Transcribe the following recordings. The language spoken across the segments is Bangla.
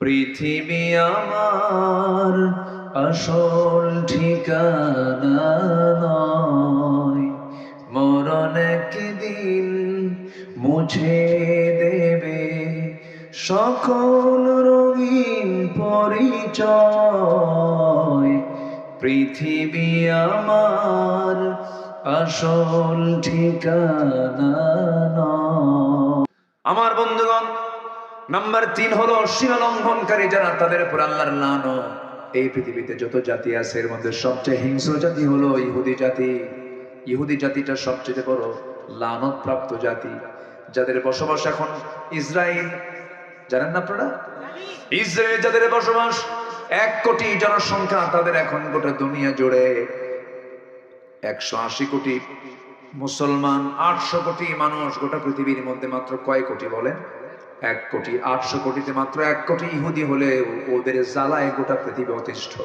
পৃথিবী আমার আসল ঠিকানা নয়। মরণ একদিন মুছে দেবে। সকল রঙিন পরিচয়। পৃথিবী আমার আসল ঠিকানা নয়। আমার বন্ধুগণ নাম্বার তিন হলো সীমা লঙ্ঘনকারী যারা তাদের উপর আল্লাহর লানো এই পৃথিবীতে যত জাতি আছে, এর মধ্যে সবচেয়ে হিংস্র জাতি হলো ইহুদি জাতি। ইহুদি জাতিটা সবচেয়ে বড় লানত প্রাপ্ত জাতি, যাদের বসবাস এখন ইসরায়েল। জানেন না আপনারা? ইসরায়েল যাদের বসবাস, এক কোটি জনসংখ্যা তাদের এখন গোটা দুনিয়া জুড়ে। একশো আশি কোটি মুসলমান, আটশো কোটি মানুষ গোটা পৃথিবীর মধ্যে মাত্র কয় কোটি বলেন? এক কোটি, আটশো কোটিতে মাত্র এক কোটি ইহুদি হলে ওদের জ্বালায় গোটা পৃথিবী অতিষ্ঠ।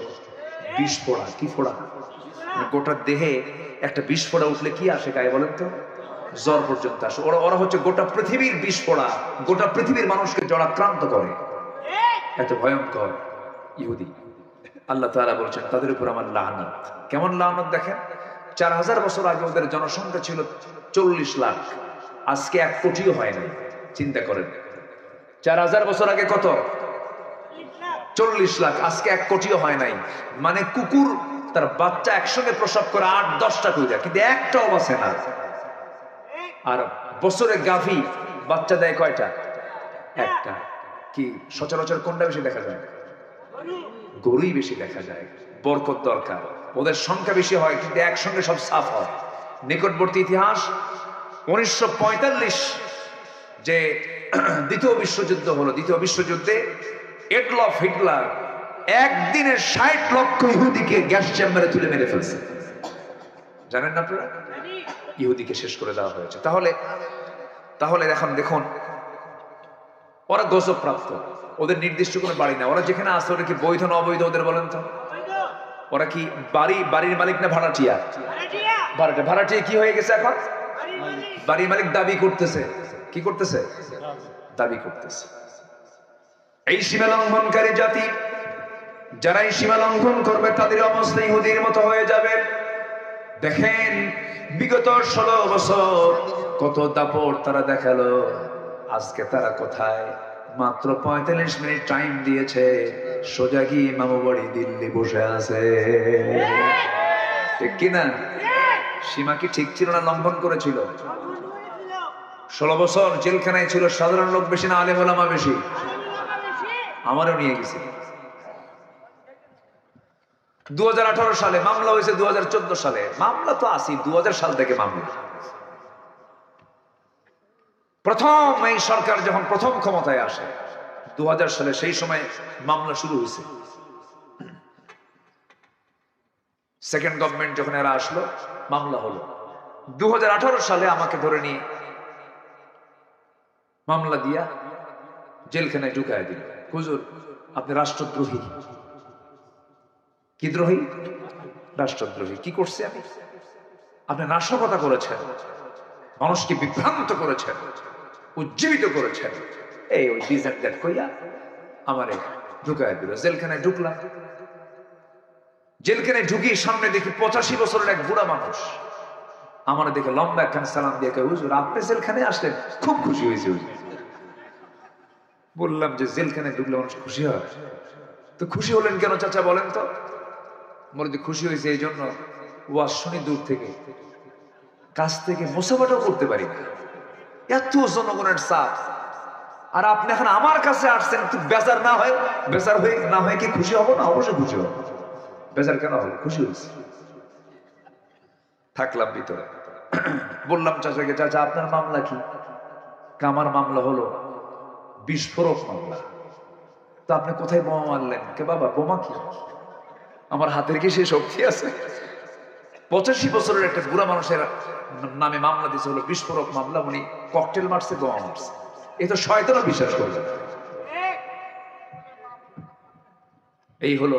বিষ ফোড়া, কি ফোড়া? গোটা দেহে একটা বিষ ফোড়া উঠলে কি আসে গায়ে বলেন তো? জ্বর পর্যন্ত আসে। ওরা ওরা হচ্ছে গোটা পৃথিবীর বিষ ফোড়া, গোটা পৃথিবীর মানুষকে জড়াক্রান্ত করে। এত ভয়ঙ্কর ইহুদি। আল্লাহ তাআলা বলছেন, তাদের উপর আমার লানত কেমন লানত দেখেন? চার হাজার বছর আগে ওদের জনসংখ্যা ছিল চল্লিশ লাখ। আজকে এক কোটিও হয় নাই। চিন্তা করেন। চার হাজার বছর আগে কত? চল্লিশ লাখ। আজকে এক কোটিও হয় নাই। মানে কুকুর, তার বাচ্চা একসঙ্গে প্রসব করে আট, দশটা কইরা। কিন্তু একটাও বাঁচে না। আর বছরে গাভী বাচ্চা দেয় কয়টা? একটা। কি সচরাচর কোনটা বেশি দেখা যায়? গরুই বেশি দেখা যায়। বরকত দরকার। ওদের সংখ্যা বেশি হয়, কিন্তু একসঙ্গে সব সাফ হয়। নিকটবর্তী ইতিহাস, উনিশশো পঁয়তাল্লিশ, যে দ্বিতীয় বিশ্বযুদ্ধ হলো। দ্বিতীয় বিশ্বযুদ্ধে এডলফ হিটলার একদিনে ষাট লক্ষ ইহুদিকে গ্যাস চেম্বারে তুলে মেরে ফেলছে। জানেন না আপনারা? ইহুদিকে শেষ করে দেওয়া হয়েছে। তাহলে তাহলে এখন দেখুন, ওরা গজব প্রাপ্ত ওদের নির্দিষ্ট কোনো বাড়ি না ওরা যেখানে আসে ওরা কি বৈধ না অবৈধ ওদের বলেন তো? ওরা কি বাড়ি, বাড়ির মালিক না ভাড়াটিয়া? ভাড়াটিয়া। ভাড়াটিয়া কি হয়ে গেছে এখন? বাড়ির মালিক দাবি করতেছে। কি করতেছে? দাবি করতেছে। এই সীমা লঙ্ঘনকারী জাতি যারা এই সীমা লঙ্ঘন করবে, তাদের অবস্থা ইহুদির মতো হয়ে যাবে। দেখেন, বিগত ষোলো বছর কত দাপট তারা দেখাল। আজকে তারা কোথায়? মাত্র পঁয়তাল্লিশ মিনিট টাইম দিয়েছে, সোজা গিয়ে মামু বাড়ি দিল্লি বসে আছে। ঠিক কিনা? সীমা কি ঠিক ছিল না লঙ্ঘন করেছিল? ষোলো বছর জেলখানায় ছিল, সাধারণ লোক বেশি না, আলেম ওলামা বেশি। আমারও নিয়ে গেছে। দু সালে মামলা হয়েছে দু সালে। মামলা তো আসি দু সাল থেকে মামলা। প্রথম এই সরকার যখন প্রথম ক্ষমতায় আসে দু হাজার সালে সেই সময় মামলা শুরু হয়েছে। সেকেন্ড গভর্নমেন্ট যখন এরা আসলো, মামলা হলো। দু হাজার আঠারো সালে আমাকে ধরে নিয়ে মামলা দিয়া জেলখানায় ঢুকায় দিল। হুজুর, আপনি রাষ্ট্রদ্রোহী। কি দ্রোহী? রাষ্ট্রদ্রোহী। কি করছে আমি? আপনি নাশকতা করেছেন। মানুষকে বিভ্রান্ত করেছেন। উজ্জীবিত করেছেন। এই ওই ডিজাইন দ্যাট কইয়া আমারে ঢুকায় দিল। জেলখানায় ঢুকলাম। জেলখানায় ঢুকি সামনে দেখি পঁচাশি বছরের এক বুড়া মানুষ। আমার দেখে লম্বা একখানে সালাম দিয়ে হুজুর, আপনি জেলখানে আসলেন? খুব খুশি হয়েছে বললাম যে জেলখানে ঢুকলে মানুষ খুশি হয়? তো খুশি হলেন কেন চাচা বলেন তো? বলে যে, খুশি হয়েছে এই জন্য ওয়াজ শুনি দূর থেকে। কাছ থেকে মোসাফাটাও করতে পারি এত জনগণের চাপ। আর আপনি এখন আমার কাছে আসছেন, একটু বেজার না হয়, বেজার হয়ে না হয়ে কি খুশি হব না? অবশ্যই খুশি হব। বেজার কেন হলো খুশি হয়েছে। থাকলাম ভিতরে। বললাম চাচাকে চাচা, আপনার মামলা কি? আমার মামলা হলো বিস্ফোরক মামলা। তো আপনি কোথায় বোমা মারলেন? কে, বাবা, বোমা কি? আমার হাতের কি সে শক্তি আছে? পঁচাশি বছরের একটা বুড়া মানুষের নামে মামলা দিয়েছে, হলো বিস্ফোরক মামলা। উনি ককটেল মারছে, বোমা মারছে। এই তো শয়তানও বিশ্বাস করবে। এই হলো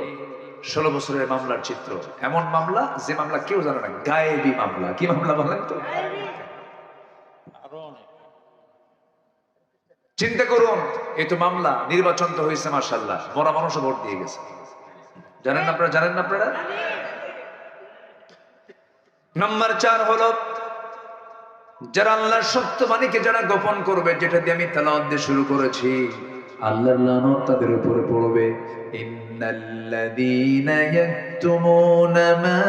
ষোলো বছরের মামলার চিত্র। এমন মামলা যে মামলা কেউ জানে না। গায়েবী মামলা। কি মামলা বলেন তো? চিন্তা করুন, এই তো মামলা। নির্বাচন তো হয়েছে মার্শাল্লাহ বড় মানুষও ভোট দিয়ে গেছে। জানেন না আপনারা, জানেন না আপনারা? নাম্বার চার হলো, যারা আল্লাহর সত্য বাণীকে যারা গোপন করবে, যেটা দিয়ে আমি দিয়ে শুরু করেছি। আল্লাহর লানত তাদের উপরে পড়বে ইন্নাল্লাযীনা ইয়াকতুমুনা মা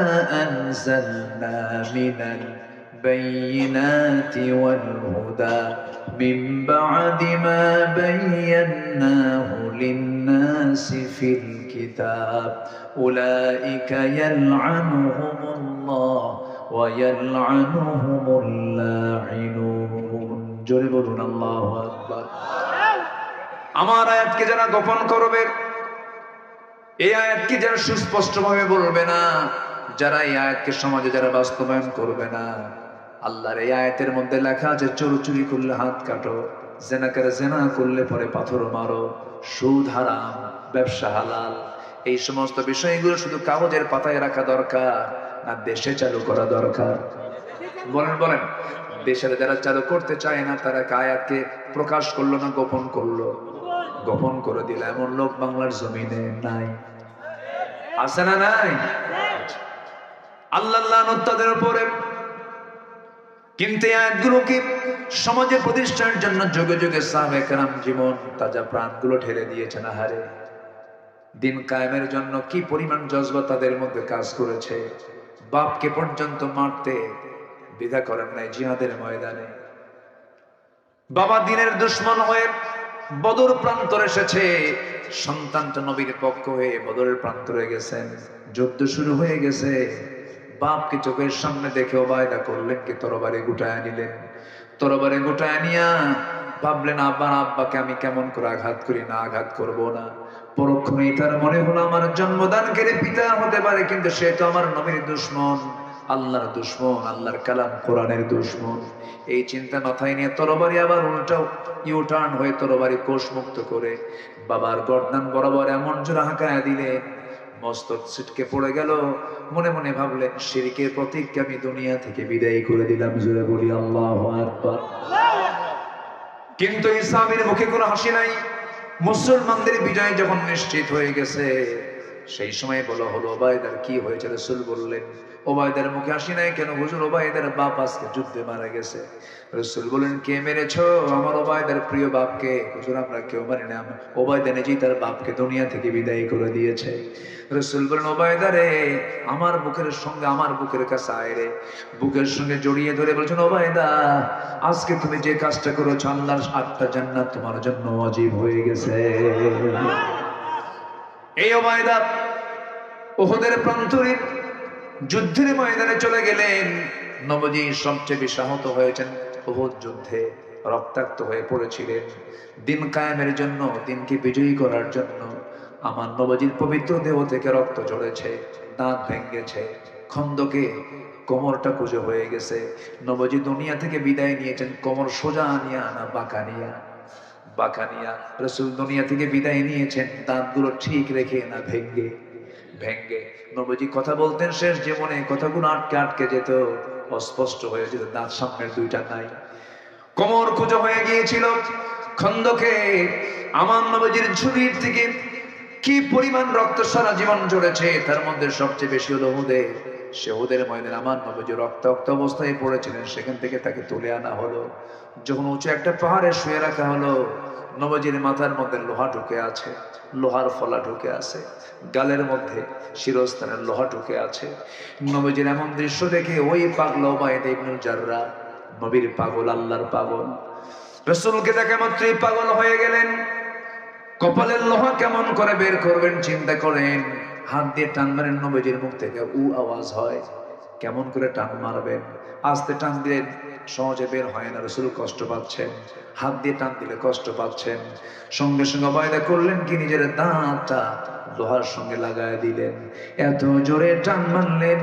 আনজালনা মিনাল বায়িনাতি ওয়াল হুদা মিন বা'দি মা বায়্যানাহু লিন-নাসি ফিল কিতাব উলাইকা ইয়াল'আনুহুমুল্লাহ ويلعنهم اللاعنون জোরে বলুন আল্লাহু আকবার আমার আয়াতকে যারা গোপন করবে? এই আয়াতকে যারা সুস্পষ্টভাবে বলবে না? যারা এই আয়াতকে সমাজে যারা বাস্তবায়ন করবে না, আল্লাহর এই আয়াতের মধ্যে লেখা আছে, চোর চুরি করলে হাত কাটো জেনা করে জেনা করলে পরে পাথর মারো, সুদ হারাম, ব্যবসা হালাল। এই সমস্ত বিষয়গুলো শুধু কাগজের পাতায় রাখা দরকার, না দেশে চালু করা দরকার। বলেন বলেন, দেশের যারা চালু করতে চায় না, তারা কায়াতকে প্রকাশ করল না গোপন করল? গোপন করে দিল, এমন লোক বাংলার জমিনে নাই। আছে না নাই? আল্লাহ তাদের উপরে। কিন্তু আয়াতগুলোকে সমাজে প্রতিষ্ঠার জন্য যুগে যুগে সাহেব জীবন, তাজা প্রাণগুলো ঠেলে দিয়েছেন? আহারে, দিন কায়েমের জন্য কি পরিমাণ জজবা তাদের মধ্যে কাজ করেছে? বাপকে পর্যন্ত মারতে বিধা করেন নাই, জিহাদের ময়দানে। বাবা দিনের দুশ্মন হয়ে বদর প্রান্তর এসেছে। সন্তানটা নবীর পক্ষ হয়ে বদরের প্রান্তরে গেছেন। যুদ্ধ শুরু হয়ে গেছে। বাপকে চোখের সামনে দেখেও বায়দা করলেন কি তরবারে গুটায় নিলেন তরবারে গুটায় নিয়া ভাবলেন, আব্বার আব্বাকে আমি কেমন করে আঘাত করি? না, আঘাত করব না। পরক্ষণেই তার মনে হলো, আমার জন্মদানকারী পিতা হতে পারে, কিন্তু সে তো আমার নবীর দুশ্মন। আল্লাহর দুশ্মন, আল্লাহর কালাম কোরআনের দুশ্মন। এই চিন্তা মাথায় নিয়ে তরবারি আবার উল্টাও ইউটার্ন হয়ে তরবারি কোষ মুক্ত করে। বাবার গর্দান বরাবর এমন জোড়া হাঁকায় দিলে মস্তক ছিটকে পড়ে গেল। মনে মনে ভাবলেন, শিরিকের প্রতীককে আমি দুনিয়া থেকে বিদায় করে দিলাম। জোরে বলি, আল্লাহ আকবার। কিন্তু ইসলামের মুখে কোনো হাসি নাই। মুসলমানদের বিজয় যখন নিশ্চিত হয়ে গেছে, সেই সময় বলা হলো, ওবায়দার কি হয়েছে? রসুল বললেন ওবায়দার মুখে হাসি নাই কেন? হুজুর, ওবায়দার বাপ আজকে যুদ্ধে মারা গেছে। রসুল বলেন, কে মেরেছ? আমার ওবায়দার প্রিয় বাপকে। হুজুর, আমরা কেউ মানি না ওবায়দা নিজেই তার বাপকে দুনিয়া থেকে বিদায় করে দিয়েছে। রসুল বলেন, ওবায়দা রে, আমার বুকের সঙ্গে আমার বুকের কাছে আয় রে। বুকের সঙ্গে জড়িয়ে ধরে বলছেন, ওবায়দা, আজকে তুমি যে কাজটা করেছ, আল্লাহর আটটা জান্নাত তোমার জন্য অজীব হয়ে গেছে। এই ওবায়দা ওহদের প্রান্তরে যুদ্ধের ময়দানে চলে গেলেন। নবজি সবচেয়ে বেশি আহত হয়েছেন। ওহদ যুদ্ধে রক্তাক্ত হয়ে পড়েছিলেন। দিন কায়েমের জন্য, দিনকে বিজয়ী করার জন্য আমার নবজির পবিত্র দেহ থেকে রক্ত ঝরেছে, দাঁত ভেঙ্গেছে খন্দকে কোমরটা কুজো হয়ে গেছে। নবজি দুনিয়া থেকে বিদায় নিয়েছেন। কোমর সোজা আনিয়া না বাঁকা নিয়া? বাঁকা নিয়া। রসুল দুনিয়া থেকে বিদায় নিয়েছেন। দাঁতগুলো ঠিক রেখে না ভেঙ্গে ভেঙ্গে। নবজি কথা বলতেন শেষ জীবনে, কথাগুলো আটকে আটকে যেত, অস্পষ্ট হয়ে যেত, দাঁত সামনের দুইটা নাই। কোমর খুঁজো হয়ে গিয়েছিল খন্দকে, আমার নবজির ঝুড়ির থেকে কি পরিমাণ রক্ত সারা জীবন ঝরেছে তার মধ্যে সবচেয়ে বেশি হলো হুদে। সে হুদের ময়দান আমার নবজি রক্তাক্ত অবস্থায় পড়েছিলেন, সেখান থেকে তাকে তুলে আনা হলো। যখন উঁচু একটা পাহাড়ে শুয়ে রাখা হলো নবজির মাথার মধ্যে লোহা ঢুকে আছে, লোহার ফলা ঢুকে আছে, গালের মধ্যে শিরস্থানের লোহা ঢুকে আছে। নবজির এমন দৃশ্য দেখে ওই পাগল ওবায়দ ইবনুল জাররা, নবীর পাগল, আল্লাহর পাগল। রসুলকে দেখে মাত্রই পাগল হয়ে গেলেন। কপালের লোহা কেমন করে বের করবেন চিন্তা করেন। হাত দিয়ে টান মারেন, নবীজির মুখ থেকে উ আওয়াজ হয়। কেমন করে টান মারবেন? আস্তে টান দিলেন সহজে বের হয় না, রসুল কষ্ট পাচ্ছেন, হাত দিয়ে টান দিলে কষ্ট পাচ্ছেন। সঙ্গে সঙ্গে বায়দা করলেন কি, নিজের দাঁতটা লোহার সঙ্গে লাগায় দিলেন। এত জোরে টান মারলেন,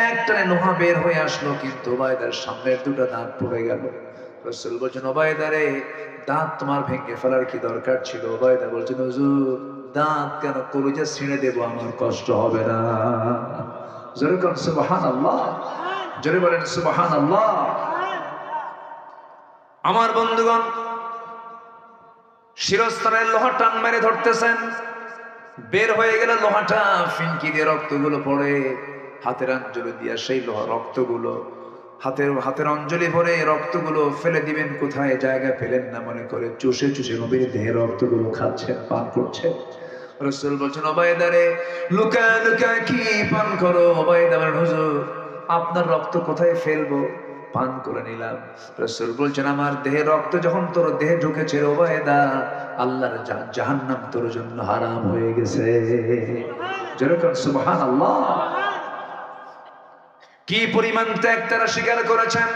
এক টানে লোহা বের হয়ে আসলো, কিন্তু বায়দার সামনের দুটো দাঁত পড়ে গেল। রসুল বলছেন ওবায়দারে দাঁত তোমার ভেঙে ফেলার কি দরকার ছিল? ওবায়দা বলছেন, হুজুর, দাঁত কেন কলিজা ছিঁড়ে দেবো, আমার কষ্ট হবে না। জোরে করেন সুবাহান আল্লাহ জোরে বলেন সুবাহান আল্লাহ আমার বন্ধুগণ শিরস্থানের লোহা টান মেরে ধরতেছেন। বের হয়ে গেলে লোহাটা ফিনকি দিয়ে রক্তগুলো পড়ে হাতের আঞ্জলি দিয়ে সেই লোহা রক্তগুলো হাতের হাতের অঞ্জলি ভরে রক্তগুলো ফেলে দিবেন কোথায় জায়গা ফেলেন না মনে করে চুষে চুষে নবীর দেহে রক্তগুলো খাচ্ছেন পান করছেন। রসুল বলছেন অবায়দারে লুকা লুকা কি পান করো অবায়দা বলেন, হুজুর আপনার রক্ত কোথায় ফেলব? পান করে নিলাম। রসুল বলছেন, আমার দেহে রক্ত যখন তোর দেহে ঢুকেছে ওবায়দা, আল্লাহর জাহান্নাম তোর জন্য হারাম হয়ে গেছে। যেরকম সুবহান আল্লাহ কি পরিমাণ ত্যাগ তারা স্বীকার করেছেন?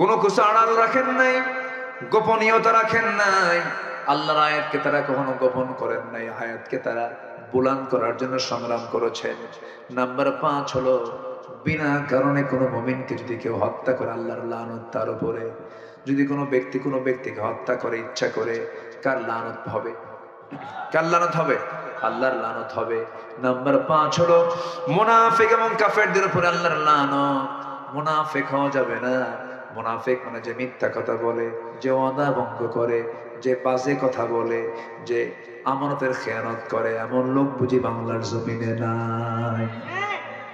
কোনো কিছু আড়াল রাখেন নাই, গোপনীয়তা রাখেন নাই। আল্লাহর আয়াতকে তারা কখনো গোপন করেন নাই, আয়াতকে তারা বুলান করার জন্য সংগ্রাম করেছেন। নাম্বার পাঁচ হলো বিনা কারণে কোনো মমিনকে যদি কেউ হত্যা করে আল্লাহর লানত তার উপরে, যদি কোনো ব্যক্তি কোনো ব্যক্তিকে হত্যা করে, ইচ্ছা করে, কার লানত হবে? কার লানত হবে? আল্লাহর লানত হবে। নাম্বার পাঁচ হলো মুনাফিক এবং কাফেরদের উপরে আল্লাহর লানত। মুনাফিক হওয়া যাবে না। মুনাফিক মানে যে মিথ্যা কথা বলে, যে ওয়াদা ভঙ্গ করে, যে বাজে কথা বলে, যে আমানতের খেয়ানত করে, এমন লোক বুঝি বাংলার জমিনে নাই।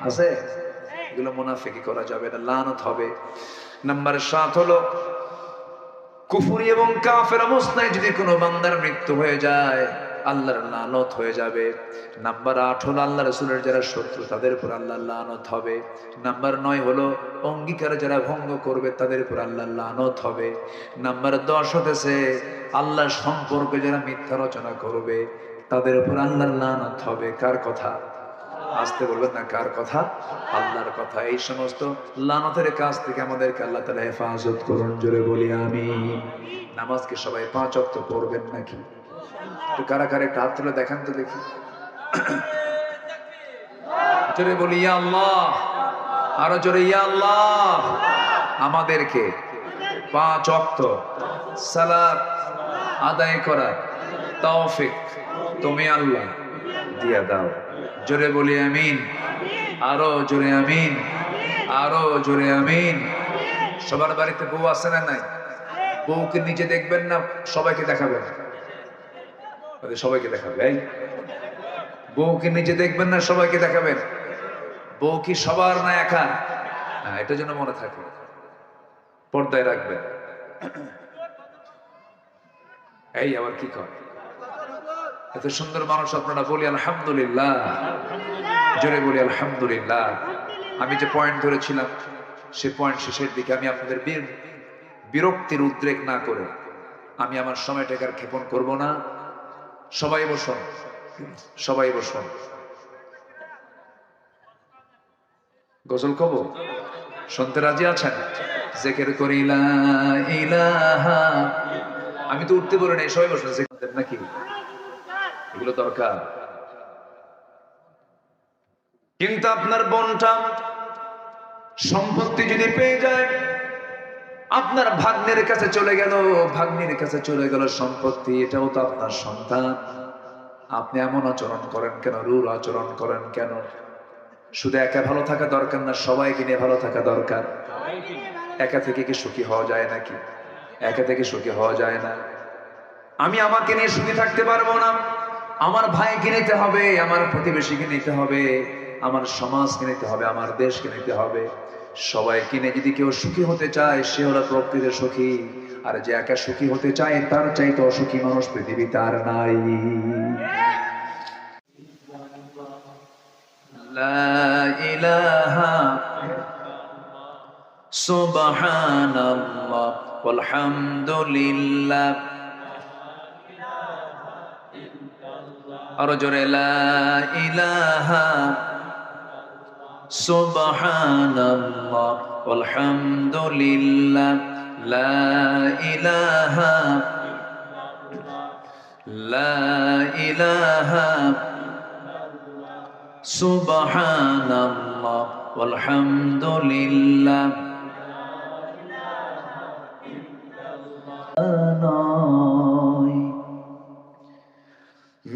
আছে? এগুলো মুনাফিকি করা যাবে না, লানত হবে। নাম্বার সাত হলো, কুফুরি এবং কাফের অবস্থায় যদি কোনো বান্দার মৃত্যু হয়ে যায়, আল্লাহর লানত হয়ে যাবে। নাম্বার আট হলো, আল্লাহ রসুলের যারা শত্রু, তাদের উপর আল্লাহর লানত হবে। নাম্বার নয় হলো, অঙ্গীকার যারা ভঙ্গ করবে, তাদের উপর আল্লাহর লানত হবে। নাম্বার দশ হতেছে, আল্লাহর সম্পর্কে যারা মিথ্যা রচনা করবে, তাদের উপর আল্লাহর লানত হবে। কার কথা? আসতে বলবেন না, কার কথা? আল্লাহর কথা। এই সমস্ত লানতের কাছ থেকে আমাদেরকে আল্লাহ তালা হেফাজত করুন, জোরে বলি আমি নামাজকে সবাই পাঁচ অক্ত পড়বেন নাকি? একটু কারা কারা একটা হাত তুলে দেখান তো দেখি। জোরে বলি, ইয়া আল্লাহ। আরও জোরে, ইয়া আল্লাহ। আমাদেরকে পাঁচ অক্ত সালাত আদায় করার তৌফিক তুমি আল্লাহ দিয়া দাও। জোরে বলি আমিন। আরও জোরে আমিন। আরও জোরে আমিন। সবার বাড়িতে বউ আছে না নাই? বউকে নিজে দেখবেন না, সবাইকে দেখাবেন? সবাইকে দেখাবে বউকে নিজে দেখবেন না, সবাইকে দেখাবেন? বউ কি সবার না একা? হ্যাঁ এটা যেন মনে থাকে। পর্দায় রাখবেন। এই, আবার কি কয় এত সুন্দর মানুষ আপনারা বলি, আলহামদুলিল্লাহ। জোরে বলি, আলহামদুলিল্লাহ। আমি যে পয়েন্ট ধরেছিলাম, সে পয়েন্ট শেষের দিকে আমি আপনাদের বিরক্তির উদ্রেক না করে আমি আমার সময়টাকে আর ক্ষেপণ করব না। সবাই বসুন সবাই বসুন। গজল কব? শুনতে রাজি আছেন? জেকের করিলা ইলাহা আমি তো উঠতে বলি নাই, সবাই বসুন নাকি? এগুলো দরকার। কিন্তু আপনার বোনটা সম্পত্তি যদি পেয়ে যায়, আপনার ভাগ্নের কাছে চলে গেল, ভাগ্নির কাছে চলে গেল সম্পত্তি, এটাও তো আপনার সন্তান। আপনি এমন আচরণ করেন কেন? রুর আচরণ করেন কেন? শুধু একা ভালো থাকা দরকার না, সবাইকে নিয়ে ভালো থাকা দরকার। একা থেকে কি সুখী হওয়া যায় নাকি? একা থেকে সুখী হওয়া যায় না। আমি আমাকে নিয়ে সুখী থাকতে পারব না। আমার ভাইকে নিতে হবে, আমার প্রতিবেশীকে নিতে হবে, আমার সমাজকে নিতে হবে, আমার দেশকে নিতে হবে। সবাই কিনে যদি কেউ সুখী হতে চায়, সে হলো প্রকৃত সুখী। আর যে একা সুখী হতে চায়, তার চাইতে অসুখী মানুষ পৃথিবীতে আর নাই। সুবহানাল্লাহ আরও জোরে ইলাহা সুবহানাল্লাহ ওয়ালহামদুলিল্লাহ লা ইলাহা লা ইলাহা সুবহানাল্লাহ ওয়ালহামদুলিল্লাহ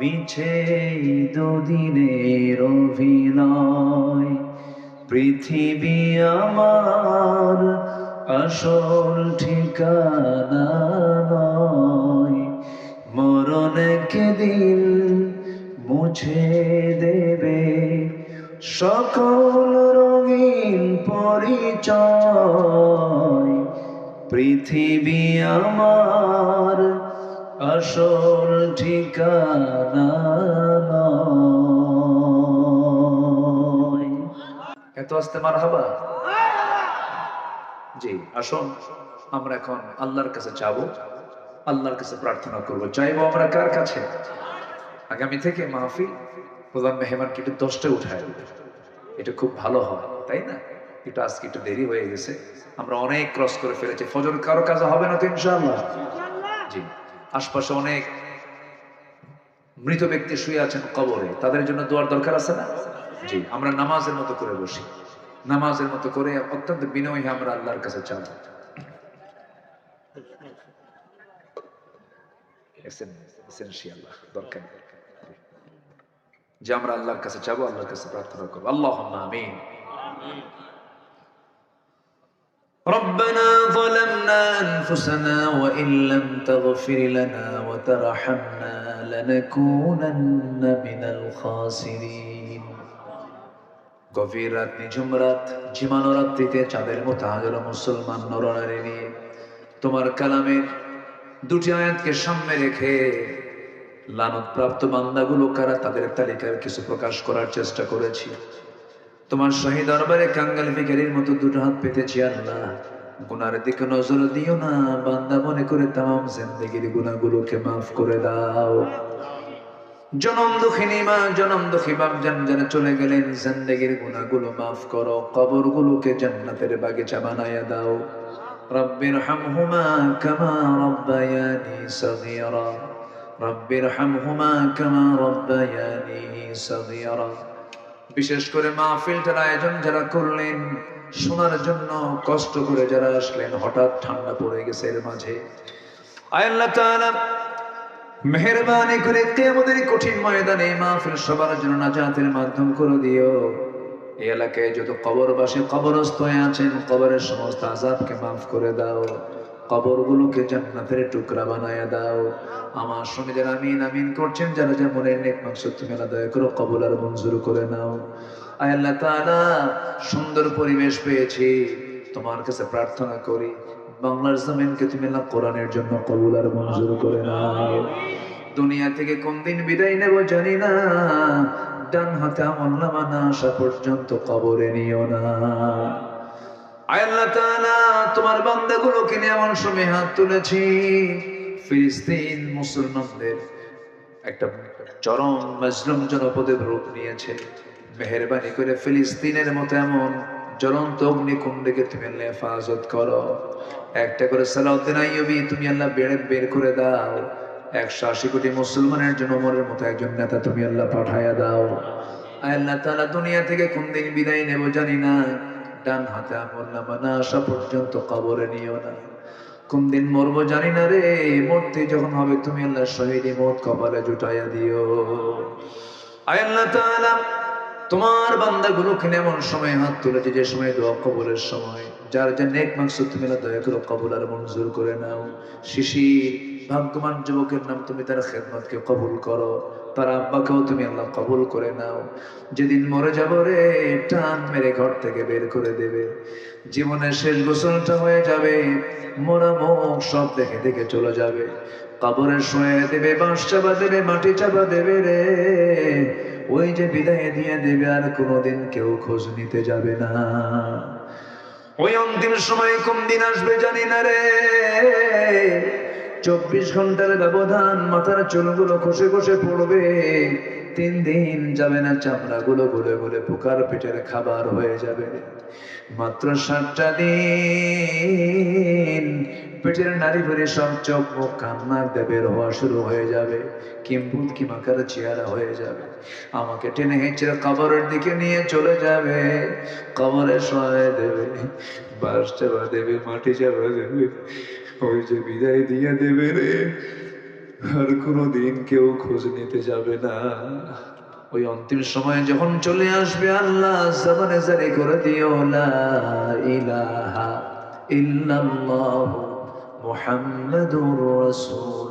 মিছে দুদিনের অভিনয়। পৃথিবী আমার আসল ঠিকানা নয়। মরণ একদিন মুছে দেবে। সকল রঙিন পরিচয়। পৃথিবী আমার আসল ঠিকানা এত আসতে মার জি, আসুন, আমরা এখন আল্লাহর কাছে চাবো আল্লাহর কাছে প্রার্থনা করব। চাইব আমরা কার কাছে? আগামী থেকে মাহফিল প্রধান মেহমানকে একটু দশটা উঠায় এটা খুব ভালো হয়, তাই না? একটু আজকে একটু দেরি হয়ে গেছে। আমরা অনেক ক্রস করে ফেলেছি। ফজর কারও কাজে হবে না তো ইনশাআল্লাহ? জি। আশপাশে অনেক মৃত ব্যক্তি শুয়ে আছেন কবরে। তাদের জন্য দোয়ার দরকার আছে না? জি, আমরা নামাজের মতো করে বসি। নামাজের মতো করে অত্যন্ত বিনয়ী আমরা আল্লাহর কাছে চাব যে আমরা আল্লাহর কাছে চাবো, আল্লাহর কাছে প্রার্থনা করব। আল্লাহ আমিন। ربنا ظلمنا أنفسنا وإن لم تغفر لنا وترحمنا لنكونن من الخاسرين গভীর রাত নিঝুম রাত ঝিমানো রাত্রিতে চাঁদের মতো হাজারো মুসলমান নরনারী নিয়ে তোমার কালামের দুটি আয়াতকে সামনে রেখে লানত প্রাপ্ত বান্দাগুলো কারা তাদের তালিকার কিছু প্রকাশ করার চেষ্টা করেছি তোমার শহীদ দরবারে কাঙ্গাল ভিখারির মতো দুটো হাত পেতেছি আল্লাহ। গুনার দিকে নজর দিও না, বান্দা মনে করে তাম জিন্দগির গুনাহগুলোকে মাফ করে দাও। জনম দুঃখিনী মা, জনম দুঃখী বাপ জান চলে গেলেন, জিন্দগির গুনাহগুলো মাফ করো, কবরগুলোকে জান্নাতের বাগিচা বানায়া দাও। রব্বির হামহুমা কামা রব্বায়ানি সগীরা। রব্বির হামহুমা কামা রব্বায়ানি সগীরা। বিশেষ করে মাহফিলটার আয়োজন যারা করলেন, শোনার জন্য কষ্ট করে যারা আসলেন, হঠাৎ ঠান্ডা পড়ে গেছে এর মাঝে। মেহরবানি করে আমাদের কঠিন ময়দানে মাহফিল সবার জন্য নাজাতের মাধ্যম করে দিও। এই এলাকায় যত কবরবাসী কবরস্থ আছেন, কবরের সমস্ত আজাবকে মাফ করে দাও। কবরগুলোকে জান্নাতের টুকরা বানায়া দাও। আমার সঙ্গে যারা আমিন আমিন করছেন, যারা যা মনের নেক তুমি আল্লাহ দয়া করো কবুল আর মঞ্জুর করে নাও। আয় আল্লাহ তাআলা, সুন্দর পরিবেশ পেয়েছি। তোমার কাছে প্রার্থনা করি, বাংলার জমিনকে তুমি আল্লাহ কোরআনের জন্য কবুল আর মঞ্জুর করে নাও। দুনিয়া থেকে কোন দিন বিদায় নেব জানি না, ডান হাতে আমল নামা না আসা পর্যন্ত কবরে নিও না। আল্লাহ তাআলা, তোমার বান্দাগুলোকে নিয়ে এমন সময় হাত তুলেছি। ফিলিস্তিন মুসলমানদের একটা চরম মজলুম জনপদের রূপ নিয়েছে। মেহরবানি করে ফিলিস্তিনের মতো এমন জ্বলন্ত অগ্নিকুণ্ডকে তুমি আল্লাহ হেফাজত করো। একটা করে সালাউদ্দিন আইয়ুবী, তুমি আল্লাহ বেড়ে বের করে দাও। একশো আশি কোটি মুসলমানের জন্য মনের মতো একজন নেতা তুমি আল্লাহ পাঠাইয়া দাও। আল্লাহ তাআলা, দুনিয়া থেকে কোন দিন বিদায় নেব জানি না। ডান হাতে আমল নামা না আসা পর্যন্ত কবরে নিও না। কোন দিন মরবো জানি না রে, মরতে যখন হবে তুমি আল্লাহ শহীদ মত কপালে জুটাইয়া দিও। আয় আল্লাহ তাআলা, তোমার বান্দাগুলোকে এমন সময় হাত তুলেছে যে সময় দোয়া কবরের সময়। যার যে নেক মাংস তুমি দয়া করে কবুল আর মঞ্জুর করে নাও। শিশি ভাগ্যবান যুবকের নাম তুমি তার খেদমতকে কবুল করো। তার আব্বাকেও তুমি আল্লাহ কবুল করে নাও। যেদিন মরে যাব রে, টান মেরে ঘর থেকে বের করে দেবে। জীবনের শেষ গোসলটা হয়ে যাবে, মোরা মুখ সব দেখে দেখে চলে যাবে। কবরে শুয়ে দেবে, বাঁশ চাপা দেবে, মাটি চাপা দেবে রে। ওই যে বিদায় দিয়ে দেবে, আর কোনোদিন কেউ খোঁজ নিতে যাবে না। ওই অন্তিম সময় কোন দিন আসবে জানি না রে। চব্বিশ ঘণ্টার ব্যবধান, মাথার চুলগুলো খসে খসে পড়বে। তিন দিন যাবে না চামড়াগুলো গুলে গুলে পোকার পেটের খাবার হয়ে যাবে। মাত্র সাতটা দিন, পেটের নারী ভরে সব চোখ মুখ কান্নার দেবের হওয়া শুরু হয়ে যাবে। কিম্বুত, কিমাকার চেহারা হয়ে যাবে। আমাকে টেনে হেঁচড়ে কবরের দিকে নিয়ে চলে যাবে। কবরে সহায় দেবে বাস চাপা দেবে, মাটি চাপা দেবে। ওই যে বিদায় দিয়ে দেবে রে, আর কোনো দিন কেউ খোঁজ নিতে যাবে না। ওই অন্তিম সময়ে যখন চলে আসবে আল্লাহ, জবানে জারি করে দিও, লা ইলাহা ইল্লাল্লাহ মুহাম্মাদুর রাসূলুল্লাহ